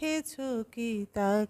দেখেছ কি তাকে